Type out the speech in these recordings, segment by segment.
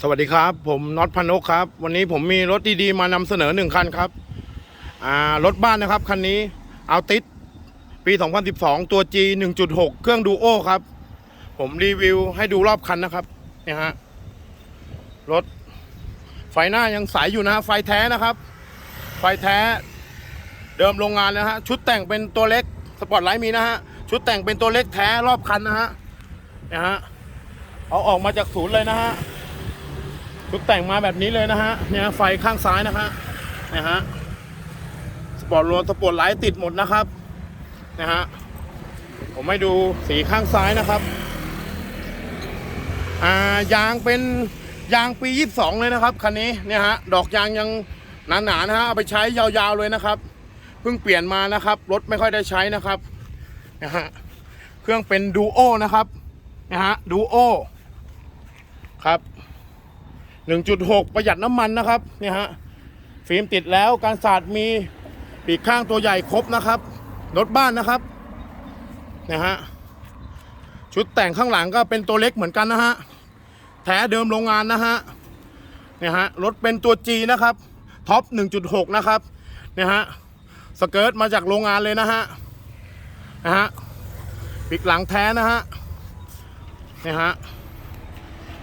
สวัสดีครับ ผมน็อตพนกครับ วันนี้ผมมีรถดีๆ มานำเสนอหนึ่งคันครับอ่ารถบ้านนะครับ คันนี้เอาติดปี 2012 ตัว G 1.6 เครื่องดูโอครับ ผมรีวิวให้ดูรอบคันนะครับเนี่ยฮะรถไฟหน้ายังใสอยู่นะฮะไฟแท้นะครับ ไฟแท้เดิมโรงงานนะฮะชุดแต่งเป็นตัวเล็กสปอร์ตไลท์มีนะฮะชุดแต่งเป็นตัวเล็กแท้รอบคันนะฮะเนี่ยฮะเอาออกมาจากศูนย์เลยนะฮะ ชุดแต่งมาแบบนี้เลยนะฮะเนี่ยไฟข้างซ้ายนะฮะเนี่ยฮะสปอร์ตโรนสปอร์ตไลท์ติดหมดนะครับนะฮะผมให้ดูสีข้างซ้ายนะครับอ่ายางเป็นยางปี 22 เลยนะครับคันนี้เนี่ยฮะดอกยางยังหนาๆนะฮะเอาไปใช้ยาวๆเลยนะครับเพิ่งเปลี่ยนมานะครับรถไม่ค่อยได้ใช้นะครับนะฮะเครื่องเป็นดูโอนะครับนะฮะดูโอครับ 1.6 ประหยัดน้ำมันนะครับเนี่ยฮะฟิล์มติดแล้วการสาดมีปีกข้างตัวใหญ่ครบนะครับรถบ้านนะครับเนี่ยฮะชุดแต่งข้างหลังก็เป็นตัวเล็กเหมือนกันนะฮะแท้เดิมโรงงานนะฮะเนี่ยฮะรถเป็นตัว G นะครับท็อป 1.6 นะครับเนี่ยฮะสเกิร์ตมาจากโรงงานเลยนะฮะนะฮะปีกหลังแท้นะฮะเนี่ยฮะ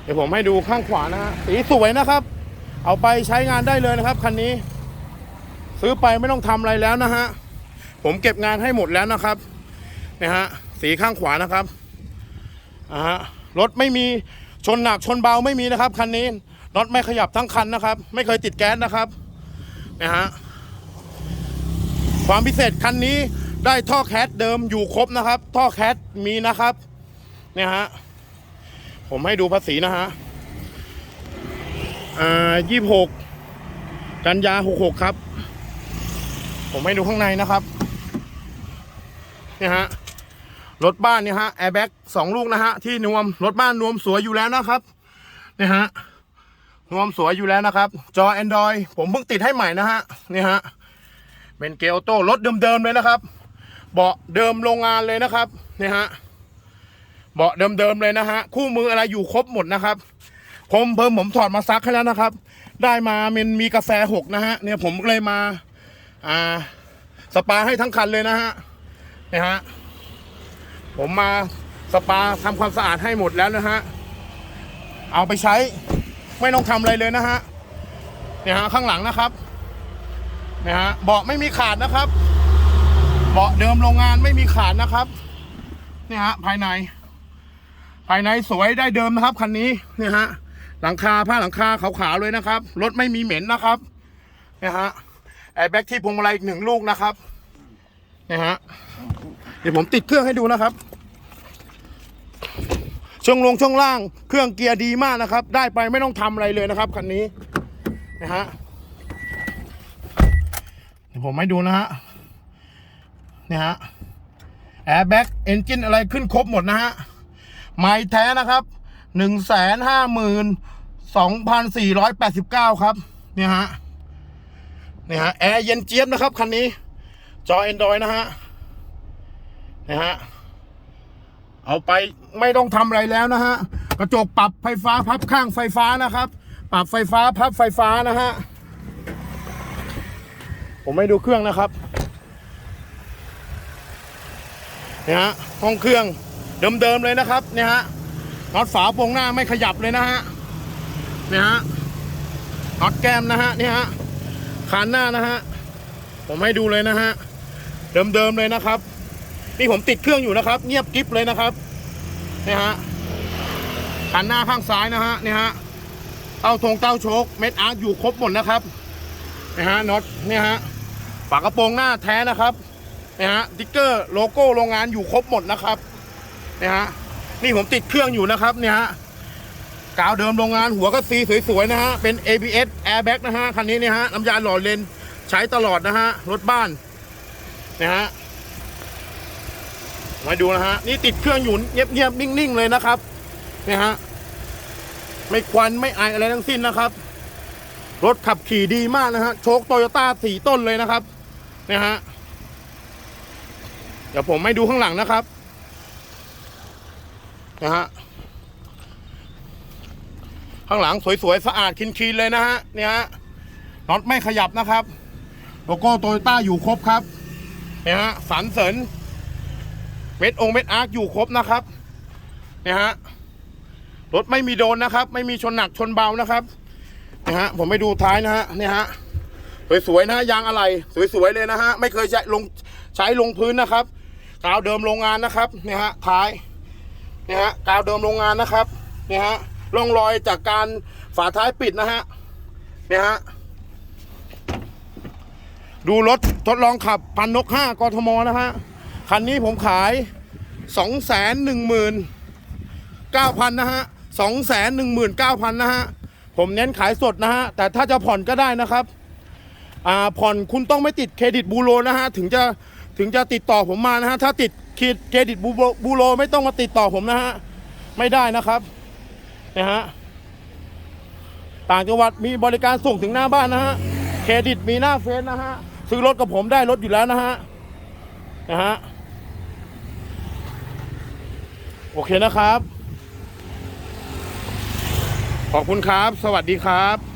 เดี๋ยวผมให้ดูข้างขวานะฮะสีสวยนะครับ เอาไปใช้งานได้เลยนะครับคันนี้ ซื้อไปไม่ต้องทำอะไรแล้วนะฮะผมเก็บงานให้หมดแล้วนะครับเนี่ยฮะสีข้างขวานะครับอ่าฮะรถไม่มีชนหนักชนเบาไม่มีนะครับคันนี้รถไม่ขยับทั้งคันนะครับ ไม่เคยติดแก๊สนะครับนะฮะความพิเศษคันนี้ได้ท่อแคสเดิมอยู่ครบนะครับ ท่อแคสมีนะครับเนี่ยฮะ ผมให้ดูภาษีนะฮะ อ่ายี่หกกันยาหกหกครับ ผมให้ดูข้างในนะครับ เนี่ยฮะ รถบ้านเนี่ยฮะแอร์แบ็กสองลูกนะฮะ ที่นวม รถบ้านนวมสวยอยู่แล้วนะครับ เนี่ยฮะ นวมสวยอยู่แล้วนะครับ จอ Android ผมเพิ่งติดให้ใหม่นะฮะ เนี่ยฮะ เป็นเกียร์ออโต้รถเดิมๆเลยนะครับ เบาะเดิมโรงงานเลยนะครับ เนี่ยฮะ เบาะเดิมๆเลยนะฮะ คู่มืออะไรอยู่ครบหมดนะครับ ผมเพิ่มผมถอดมาซักให้แล้วนะครับ ได้มามันมีกาแฟหกนะฮะ เนี่ยผมเลยมา อ่า สปาให้ทั้งคันเลยนะฮะเนี่ยฮะ ผมมาสปาทำความสะอาดให้หมดแล้วนะฮะ เอาไปใช้ ไม่ต้องทำอะไรเลยนะฮะ เนี่ยฮะข้างหลังนะครับ เนี่ยฮะเบาะไม่มีขาดนะครับ เบาะเดิมโรงงานไม่มีขาดนะครับ เนี่ยฮะภายใน ภายในสวยได้เดิมนะครับคันนี้เนี่ยฮะ หลังคาผ้าหลังคาขาวๆเลยนะครับ รถไม่มีเหม็นนะครับเนี่ยฮะแอร์แบ็กที่พวงมาลัยอีกหนึ่งลูกนะครับเนี่ยฮะเดี๋ยวผมติดเครื่องให้ดูนะครับช่วงลงช่วงล่างเครื่องเกียร์ดีมากนะครับ ได้ไปไม่ต้องทำอะไรเลยนะครับคันนี้นะฮะเดี๋ยวผมให้ดูนะฮะเนี่ยฮะแอร์แบ็กเอนจินอะไรขึ้นครบหมดนะฮะ ไม้แท้นะครับหนึ่งแสนห้าหมื่นสองพันสี่ร้อยแปดสิบเก้าครับ เนี่ยฮะ เนี่ยฮะ แอร์เย็นเจี๊ยบนะครับ คันนี้ จอ Android นะฮะ เนี่ยฮะ เอาไปไม่ต้องทำอะไรแล้วนะฮะ กระจกปรับไฟฟ้าพับข้างไฟฟ้านะครับ ปรับไฟฟ้าพับไฟฟ้านะฮะ ผมไม่ดูเครื่องนะครับ เนี่ยฮะ ห้องเครื่อง เดิมๆเลยนะครับเนี่ยฮะน็อตฝาโปรงหน้าไม่ขยับเลยนะฮะเนี่ยฮะน็อตแก้มนะฮะเนี่ยฮะคานหน้านะฮะผมให้ดูเลยนะฮะเดิมๆเลยนะครับ นี่ผมติดเครื่องอยู่นะครับ เงียบกริบเลยนะครับเนี่ยฮะคานหน้าข้างซ้ายนะฮะเนี่ยฮะเต้าทงเต้าโชคเม็ดอาร์ตอยู่ครบหมดนะครับเนี่ยฮะน็อตเนี่ยฮะฝากระโปรงหน้าแท้นะครับเนี่ยฮะติ๊กเกอร์โลโก้โรงงานอยู่ครบหมดนะครับ เนี่ยฮะนี่ผมติดเครื่องอยู่นะครับเนี่ยฮะกาวเดิมโรงงานหัวก็ซีสวยๆนะฮะเป็น ABS airbag นะฮะคันนี้เนี่ยฮะน้ำยาหล่อเลนใช้ตลอดนะฮะรถบ้านเนี่ยฮะมาดูนะฮะนี่ติดเครื่องอยู่เงียบๆนิ่งๆเลยนะครับเนี่ยฮะไม่ควันไม่ไออะไรทั้งสิ้นนะครับ รถขับขี่ดีมากนะฮะโชคโตโยต้าสี่ต้นเลยนะครับเนี่ยฮะเดี๋ยวผมให้ดูข้างหลังนะครับ นะฮะข้างหลังสวยๆ สะอาดคินๆเลยนะฮะเนี่ยฮะน็อตไม่ขยับนะครับโลโก้โตโยต้าอยู่ครบครับเนี่ยฮะสันเสริญเม็ดองเม็ดอาร์คอยู่ครบนะครับเนี่ยฮะรถไม่มีโดนนะครับ ไม่มีชนหนักชนเบานะครับเนี่ยฮะผมไปดูท้ายนะฮะเนี่ยฮะสวยๆนะฮะยางอะไรสวยๆเลยนะฮะไม่เคยใช้ลงใช้ลงพื้นนะครับกาวเดิมโรงงานนะครับเนี่ยฮะท้าย นี่ยฮะกาวเดิมโรงงานนะครับเนี่ยฮะร่องรอยจากการฝาท้ายปิดนะฮะเนี่ยฮะดูรถทดลองขับพันนกห้ากทมนะฮะคันนี้ผมขายสองแสนหนึ่งหมื่นเก้าพันนะฮะสองแสนหนึ่งหมื่นเก้าพันนะฮะผมเน้นขายสดนะฮะแต่ถ้าจะผ่อนก็ได้นะครับอ่าผ่อนคุณต้องไม่ติดเครดิตบูโรนะฮะถึงจะถึงจะติดต่อผมมานะฮะถ้าติด เครดิตบูโรบูโรไม่ต้องมาติดต่อผมนะฮะ ไม่ได้นะครับนะฮะต่างจังหวัดมีบริการส่งถึงหน้าบ้านนะฮะ เครดิตมีหน้าเฟซนะฮะ ซื้อรถกับผมได้รถอยู่แล้วนะฮะ นะฮะ โอเคนะครับ ขอบคุณครับ สวัสดีครับ